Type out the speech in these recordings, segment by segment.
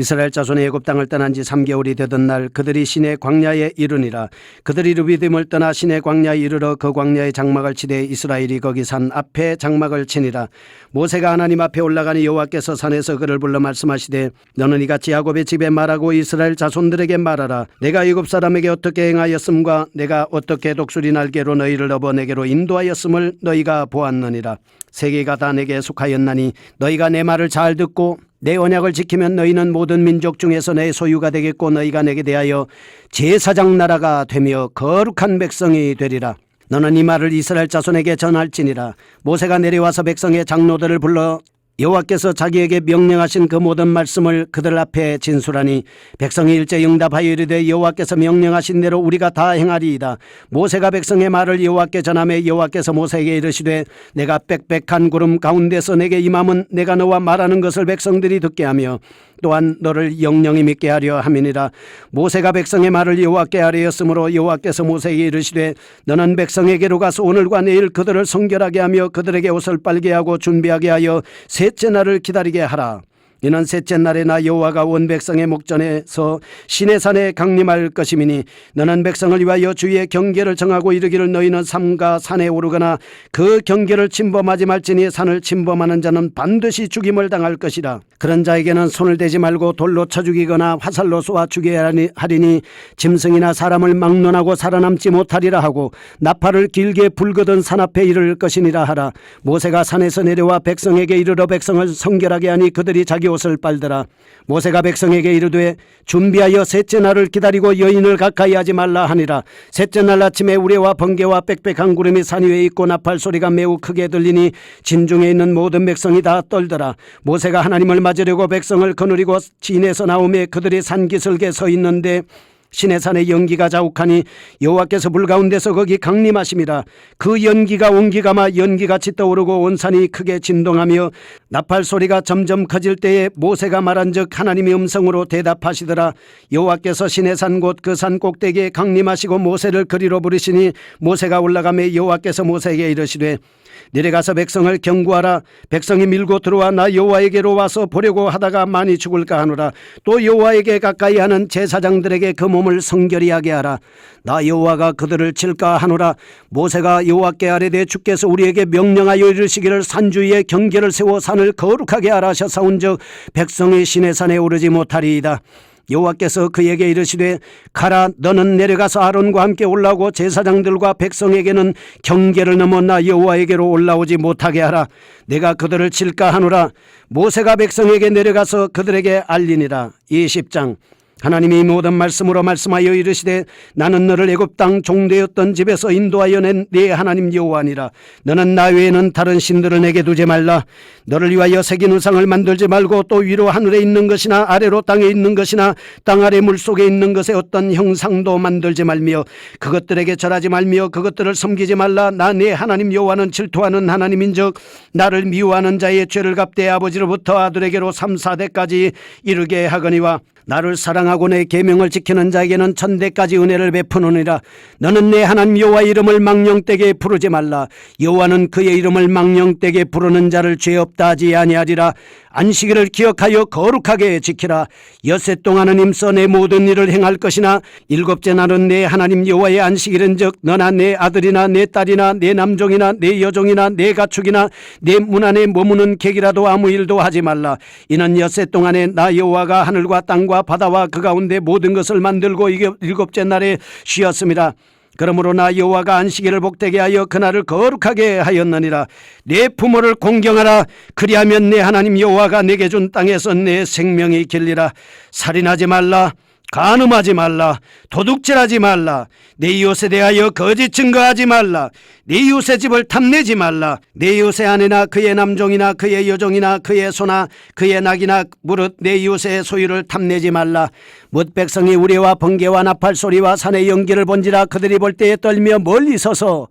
이스라엘 자손이 애굽 땅을 떠난 지 3개월이 되던 날 그들이 시내 광야에 이르니라. 그들이 르비딤을 떠나 시내 광야에 이르러 그 광야의 장막을 치되 이스라엘이 거기 산 앞에 장막을 치니라. 모세가 하나님 앞에 올라가니 여호와께서 산에서 그를 불러 말씀하시되 너는 이같이 야곱의 집에 말하고 이스라엘 자손들에게 말하라. 내가 애굽 사람에게 어떻게 행하였음과 내가 어떻게 독수리 날개로 너희를 업어 내게로 인도하였음을 너희가 보았느니라. 세계가 다 내게 속하였나니 너희가 내 말을 잘 듣고 내 언약을 지키면 너희는 모든 민족 중에서 내 소유가 되겠고 너희가 내게 대하여 제사장 나라가 되며 거룩한 백성이 되리라. 너는 이 말을 이스라엘 자손에게 전할지니라. 모세가 내려와서 백성의 장로들을 불러 여호와께서 자기에게 명령하신 그 모든 말씀을 그들 앞에 진술하니 백성이 일제 응답하여 이르되 여호와께서 명령하신 대로 우리가 다 행하리이다. 모세가 백성의 말을 여호와께 전하며 여호와께서 모세에게 이르시되 내가 빽빽한 구름 가운데서 내게 임함은 내가 너와 말하는 것을 백성들이 듣게 하며 또한 너를 영영히 믿게 하려 함이니라. 모세가 백성의 말을 여호와께 아뢰었으므로 여호와께서 모세에게 이르시되 너는 백성에게로 가서 오늘과 내일 그들을 성결하게 하며 그들에게 옷을 빨게 하고 준비하게 하여 셋째 날을 기다리게 하라 이는 셋째 날에 나 여호와가 온 백성의 목전에서 시내산에 강림할 것임이니 너는 백성을 위하여 주의 경계를 정하고 이르기를 너희는 삼가 산에 오르거나 그 경계를 침범하지 말지니 산을 침범하는 자는 반드시 죽임을 당할 것이라. 그런 자에게는 손을 대지 말고 돌로 쳐 죽이거나 화살로 쏘아 죽여야 하리니 짐승이나 사람을 막론하고 살아남지 못하리라 하고 나팔을 길게 불거든 산 앞에 이를 것이니라 하라. 모세가 산에서 내려와 백성에게 이르러 백성을 성결하게 하니 그들이 자기 옷을 빨더라. 모세가 백성에게 이르되 준비하여 셋째 날을 기다리고 여인을 가까이 하지 말라 하니라. 셋째 날 아침에 우레와 번개와 빽빽한 구름이 산 위에 있고 나팔 소리가 매우 크게 들리니 진중에 있는 모든 백성이 다 떨더라. 모세가 하나님을 맞으려고 백성을 거느리고 진에서 나오매 그들이 산기슭에 서 있는데 시내산의 연기가 자욱하니 여호와께서 불 가운데서 거기 강림하심이라 그 연기가 온기가마 연기같이 떠오르고 온 산이 크게 진동하며 나팔 소리가 점점 커질 때에 모세가 말한즉 하나님의 음성으로 대답하시더라. 여호와께서 시내산 곧 그 산 꼭대기에 강림하시고 모세를 그리로 부르시니 모세가 올라가며 여호와께서 모세에게 이르시되 내려가서 백성을 경고하라. 백성이 밀고 들어와 나 여호와에게로 와서 보려고 하다가 많이 죽을까 하노라. 또 여호와에게 가까이 하는 제사장들에게 그 몸을 성결히 하게 하라. 나 여호와가 그들을 칠까 하노라. 모세가 여호와께 아뢰되 주께서 우리에게 명령하여 이르시기를 산 주위에 경계를 세워 산을 거룩하게 하라 하셨사온즉 백성이 시내 산에 오르지 못하리이다 여호와께서 그에게 이르시되 가라 너는 내려가서 아론과 함께 올라오고 제사장들과 백성에게는 경계를 넘어 나 여호와에게로 올라오지 못하게 하라. 내가 그들을 칠까 하노라. 모세가 백성에게 내려가서 그들에게 알리니라. 20장 하나님이 모든 말씀으로 말씀하여 이르시되 나는 너를 애굽 땅 종되었던 집에서 인도하여 낸 네 하나님 여호와니라. 너는 나 외에는 다른 신들을 내게 두지 말라. 너를 위하여 새긴 우상을 만들지 말고 또 위로 하늘에 있는 것이나 아래로 땅에 있는 것이나 땅 아래 물 속에 있는 것에 어떤 형상도 만들지 말며 그것들에게 절하지 말며 그것들을 섬기지 말라. 나 네 하나님 여호와는 질투하는 하나님인즉 나를 미워하는 자의 죄를 갚되 아버지로부터 아들에게로 3, 4대까지 이르게 하거니와 나를 사랑하고 내 계명을 지키는 자에게는 천대까지 은혜를 베푸느니라. 너는 내 하나님 여호와 이름을 망령되게 부르지 말라. 여호와는 그의 이름을 망령되게 부르는 자를 죄 없다 하지 아니하리라 안식일을 기억하여 거룩하게 지키라 여세 동안은 임서 내 모든 일을 행할 것이나 일곱째 날은 내 하나님 여호와의 안식일은즉 너나 내 아들이나 내 딸이나 내 남종이나 내 여종이나 내 가축이나 내 문 안에 머무는 객이라도 아무 일도 하지 말라 이는 여세 동안에 나 여호와가 하늘과 땅과 바다와 그 가운데 모든 것을 만들고 일곱째 날에 쉬었습니다. 그러므로 나 여호와가 안식일을 복되게 하여 그날을 거룩하게 하였느니라. 내 부모를 공경하라. 그리하면 내 하나님 여호와가 내게 준 땅에서 내 생명이 길리라. 살인하지 말라. 간음하지 말라. 도둑질하지 말라 내 이웃에 대하여 거짓 증거하지 말라. 내 이웃의 집을 탐내지 말라. 내 이웃의 아내나 그의 남종이나 그의 여종이나 그의 소나 그의 낙이나 무릇 내 이웃의 소유를 탐내지 말라. 못 백성이 우레와 번개와 나팔 소리와 산의 연기를 본지라 그들이 볼 때에 떨며 멀리 서서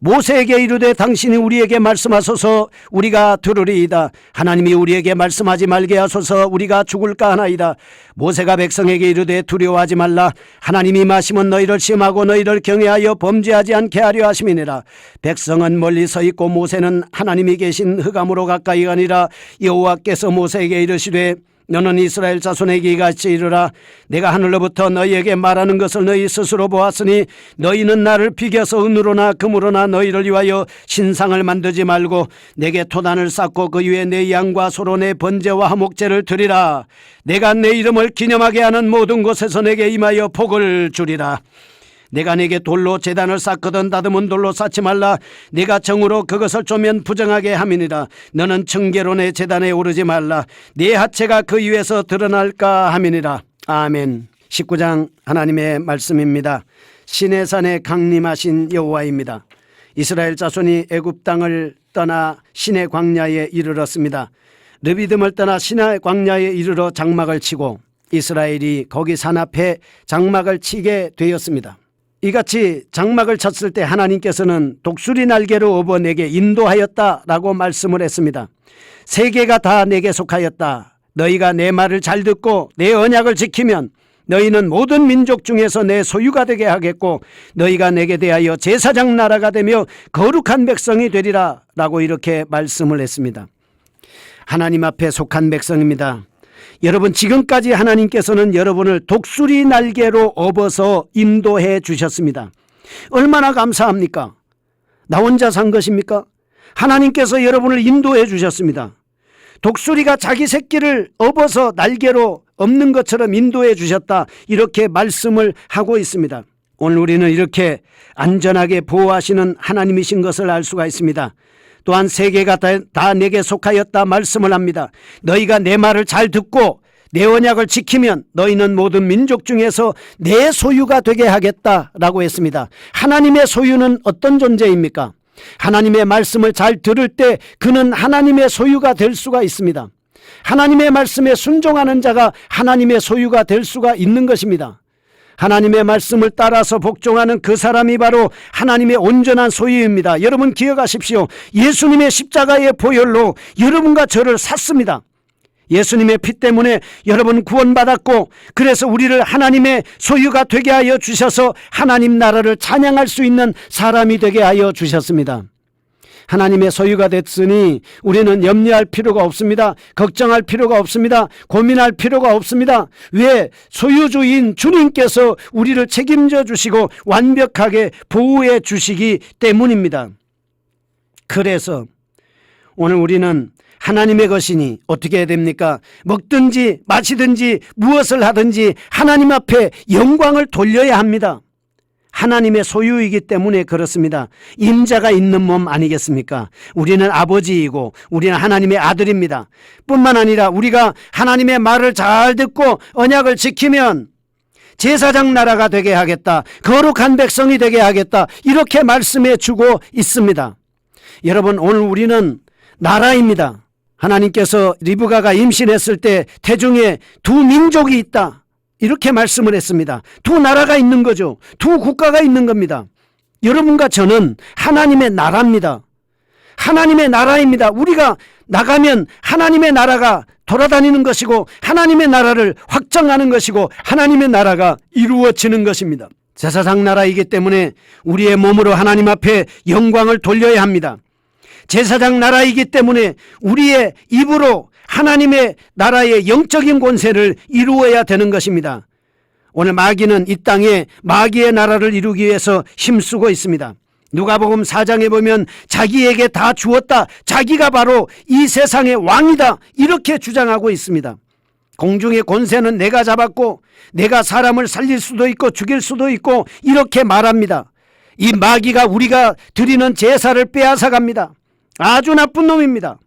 모세에게 이르되 당신이 우리에게 말씀하소서. 우리가 들으리이다. 하나님이 우리에게 말씀하지 말게 하소서. 우리가 죽을까 하나이다. 모세가 백성에게 이르되 두려워하지 말라. 하나님이 마시면 너희를 시험하고 너희를 경외하여 범죄하지 않게 하려 하심이니라. 백성은 멀리 서 있고 모세는 하나님이 계신 흑암으로 가까이 가니라. 여호와께서 모세에게 이르시되 너는 이스라엘 자손에게 이같이 이르라. 내가 하늘로부터 너희에게 말하는 것을 너희 스스로 보았으니 너희는 나를 비겨서 은으로나 금으로나 너희를 위하여 신상을 만들지 말고 내게 토단을 쌓고 그 위에 내 양과 소로 내 번제와 화목제를 드리라. 내가 내 이름을 기념하게 하는 모든 곳에서 내게 임하여 복을 주리라 내가 내게 돌로 재단을 쌓거든 다듬은 돌로 쌓지 말라. 내가 정으로 그것을 쪼면 부정하게 함이니라. 너는 청계로 내 재단에 오르지 말라. 네 하체가 그 위에서 드러날까 함이니라. 아멘. 19장 하나님의 말씀입니다. 신의 산에 강림하신 여호와입니다. 이스라엘 자손이 애굽 땅을 떠나 신의 광야에 이르렀습니다. 르비듬을 떠나 신의 광야에 이르러 장막을 치고 이스라엘이 거기 산 앞에 장막을 치게 되었습니다. 이같이 장막을 쳤을 때 하나님께서는 독수리 날개로 업어 내게 인도하였다 라고 말씀을 했습니다. 세계가 다 내게 속하였다. 너희가 내 말을 잘 듣고 내 언약을 지키면 너희는 모든 민족 중에서 내 소유가 되게 하겠고 너희가 내게 대하여 제사장 나라가 되며 거룩한 백성이 되리라 라고 이렇게 말씀을 했습니다. 하나님 앞에 속한 백성입니다. 여러분 지금까지 하나님께서는 여러분을 독수리 날개로 업어서 인도해 주셨습니다. 얼마나 감사합니까? 나 혼자 산 것입니까? 하나님께서 여러분을 인도해 주셨습니다. 독수리가 자기 새끼를 업어서 날개로 없는 것처럼 인도해 주셨다. 이렇게 말씀을 하고 있습니다. 오늘 우리는 이렇게 안전하게 보호하시는 하나님이신 것을 알 수가 있습니다. 또한 세계가 다, 다 내게 속하였다 말씀을 합니다. 너희가 내 말을 잘 듣고 내 언약을 지키면 너희는 모든 민족 중에서 내 소유가 되게 하겠다라고 했습니다. 하나님의 소유는 어떤 존재입니까? 하나님의 말씀을 잘 들을 때 그는 하나님의 소유가 될 수가 있습니다. 하나님의 말씀에 순종하는 자가 하나님의 소유가 될 수가 있는 것입니다. 하나님의 말씀을 따라서 복종하는 그 사람이 바로 하나님의 온전한 소유입니다. 여러분 기억하십시오. 예수님의 십자가의 보혈로 여러분과 저를 샀습니다. 예수님의 피 때문에 여러분 구원받았고 그래서 우리를 하나님의 소유가 되게 하여 주셔서 하나님 나라를 찬양할 수 있는 사람이 되게 하여 주셨습니다. 하나님의 소유가 됐으니 우리는 염려할 필요가 없습니다. 걱정할 필요가 없습니다. 고민할 필요가 없습니다. 왜? 소유주인 주님께서 우리를 책임져 주시고 완벽하게 보호해 주시기 때문입니다. 그래서 오늘 우리는 하나님의 것이니 어떻게 해야 됩니까? 먹든지 마시든지 무엇을 하든지 하나님 앞에 영광을 돌려야 합니다. 하나님의 소유이기 때문에 그렇습니다. 임자가 있는 몸 아니겠습니까? 우리는 아버지이고 우리는 하나님의 아들입니다. 뿐만 아니라 우리가 하나님의 말을 잘 듣고 언약을 지키면 제사장 나라가 되게 하겠다. 거룩한 백성이 되게 하겠다. 이렇게 말씀해 주고 있습니다. 여러분 오늘 우리는 나라입니다. 하나님께서 리브가가 임신했을 때 태중에 두 민족이 있다. 이렇게 말씀을 했습니다. 두 나라가 있는 거죠. 두 국가가 있는 겁니다. 여러분과 저는 하나님의 나라입니다. 하나님의 나라입니다. 우리가 나가면 하나님의 나라가 돌아다니는 것이고 하나님의 나라를 확정하는 것이고 하나님의 나라가 이루어지는 것입니다. 제사장 나라이기 때문에 우리의 몸으로 하나님 앞에 영광을 돌려야 합니다. 제사장 나라이기 때문에 우리의 입으로 하나님의 나라의 영적인 권세를 이루어야 되는 것입니다. 오늘 마귀는 이 땅에 마귀의 나라를 이루기 위해서 힘쓰고 있습니다. 누가복음 4장에 보면 자기에게 다 주었다. 자기가 바로 이 세상의 왕이다. 이렇게 주장하고 있습니다. 공중의 권세는 내가 잡았고 내가 사람을 살릴 수도 있고 죽일 수도 있고 이렇게 말합니다. 이 마귀가 우리가 드리는 제사를 빼앗아 갑니다. 아주 나쁜 놈입니다.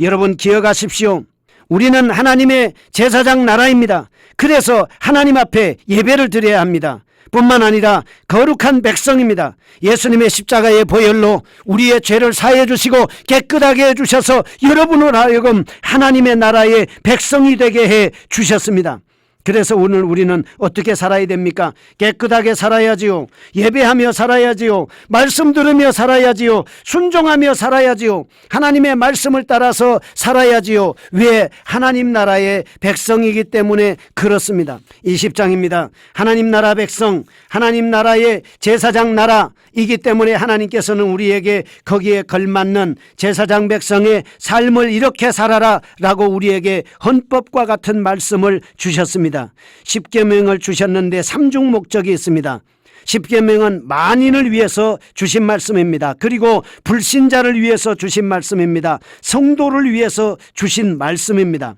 여러분 기억하십시오. 우리는 하나님의 제사장 나라입니다. 그래서 하나님 앞에 예배를 드려야 합니다. 뿐만 아니라 거룩한 백성입니다. 예수님의 십자가의 보혈로 우리의 죄를 사해 주시고 깨끗하게 해 주셔서 여러분을 하여금 하나님의 나라의 백성이 되게 해 주셨습니다. 그래서 오늘 우리는 어떻게 살아야 됩니까? 깨끗하게 살아야지요. 예배하며 살아야지요. 말씀 들으며 살아야지요. 순종하며 살아야지요. 하나님의 말씀을 따라서 살아야지요. 왜? 하나님 나라의 백성이기 때문에 그렇습니다. 20장입니다. 하나님 나라 백성, 하나님 나라의 제사장 나라이기 때문에 하나님께서는 우리에게 거기에 걸맞는 제사장 백성의 삶을 이렇게 살아라 라고 우리에게 헌법과 같은 말씀을 주셨습니다. 십계명을 주셨는데 삼중 목적이 있습니다. 십계명은 만인을 위해서 주신 말씀입니다. 그리고 불신자를 위해서 주신 말씀입니다. 성도를 위해서 주신 말씀입니다.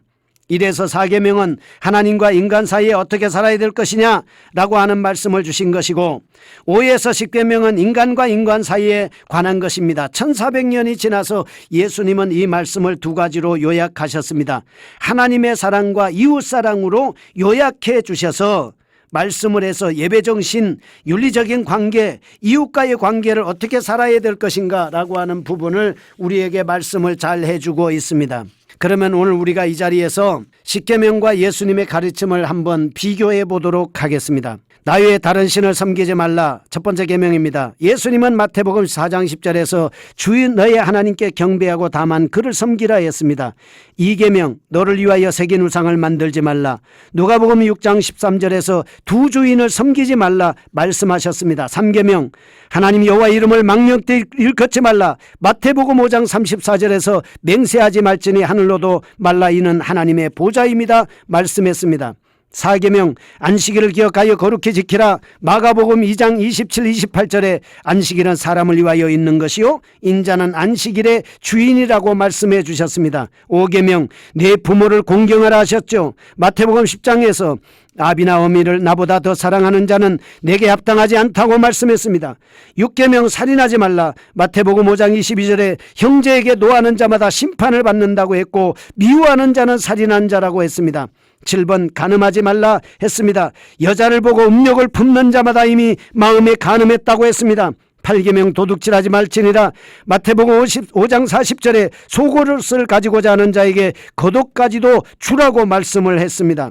이래서 사계명은 하나님과 인간 사이에 어떻게 살아야 될 것이냐 라고 하는 말씀을 주신 것이고 오에서 십계명은 인간과 인간 사이에 관한 것입니다. 1400년이 지나서 예수님은 이 말씀을 두 가지로 요약하셨습니다. 하나님의 사랑과 이웃 사랑으로 요약해 주셔서 말씀을 해서 예배 정신, 윤리적인 관계, 이웃과의 관계를 어떻게 살아야 될 것인가 라고 하는 부분을 우리에게 말씀을 잘 해주고 있습니다. 그러면 오늘 우리가 이 자리에서 십계명과 예수님의 가르침을 한번 비교해 보도록 하겠습니다. 나 외에 다른 신을 섬기지 말라. 첫 번째 계명입니다. 예수님은 마태복음 4장 10절에서 주인 너의 하나님께 경배하고 다만 그를 섬기라 했습니다. 이 계명 너를 위하여 새긴 우상을 만들지 말라. 누가복음 6장 13절에서 두 주인을 섬기지 말라 말씀하셨습니다. 3계명 하나님 여호와 이름을 망령되 일컫지 말라. 마태복음 5장 34절에서 맹세하지 말지니 하늘 로도 말라 이는 하나님의 보좌입니다. 말씀했습니다. 사계명 안식일을 기억하여 거룩히 지키라 마가복음 2장 27, 28절에 안식일은 사람을 위하여 있는 것이요 인자는 안식일의 주인이라고 말씀해 주셨습니다. 오계명 내 부모를 공경하라 하셨죠. 마태복음 10장에서 아비나 어미를 나보다 더 사랑하는 자는 내게 합당하지 않다고 말씀했습니다. 육계명 살인하지 말라. 마태복음 5장 22절에 형제에게 노하는 자마다 심판을 받는다고 했고 미워하는 자는 살인한 자라고 했습니다. 7번 가늠하지 말라 했습니다. 여자를 보고 음욕을 품는 자마다 이미 마음에 가늠했다고 했습니다. 8계명 도둑질하지 말지니라 마태복음 55장 40절에 속옷을 가지고자 하는 자에게 겉옷까지도 주라고 말씀을 했습니다.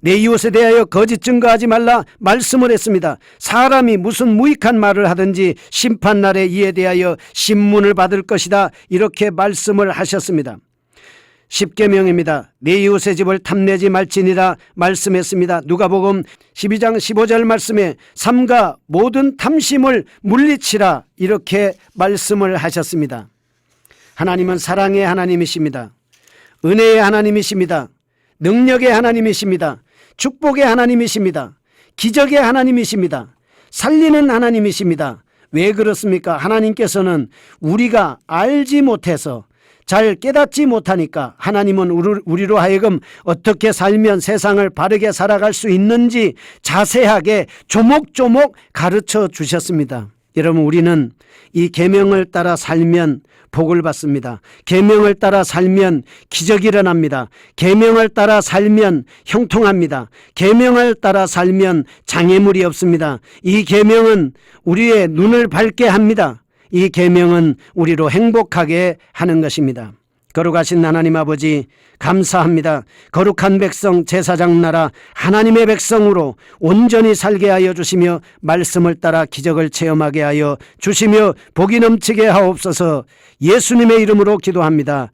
내 이웃에 대하여 거짓 증거하지 말라 말씀을 했습니다. 사람이 무슨 무익한 말을 하든지 심판날에 이에 대하여 신문을 받을 것이다 이렇게 말씀을 하셨습니다. 십계명입니다. 내 이웃의 집을 탐내지 말지니라 말씀했습니다. 누가복음 12장 15절 말씀에 삼가 모든 탐심을 물리치라 이렇게 말씀을 하셨습니다. 하나님은 사랑의 하나님이십니다. 은혜의 하나님이십니다. 능력의 하나님이십니다. 축복의 하나님이십니다. 기적의 하나님이십니다. 살리는 하나님이십니다. 왜 그렇습니까? 하나님께서는 우리가 알지 못해서 잘 깨닫지 못하니까 하나님은 우리- 우리로 하여금 어떻게 살면 세상을 바르게 살아갈 수 있는지 자세하게 조목조목 가르쳐 주셨습니다. 여러분 우리는 이 계명을 따라 살면 복을 받습니다. 계명을 따라 살면 기적이 일어납니다. 계명을 따라 살면 형통합니다. 계명을 따라 살면 장애물이 없습니다. 이 계명은 우리의 눈을 밝게 합니다. 이 계명은 우리로 행복하게 하는 것입니다. 거룩하신 하나님 아버지 감사합니다. 거룩한 백성 제사장 나라 하나님의 백성으로 온전히 살게 하여 주시며 말씀을 따라 기적을 체험하게 하여 주시며 복이 넘치게 하옵소서 예수님의 이름으로 기도합니다.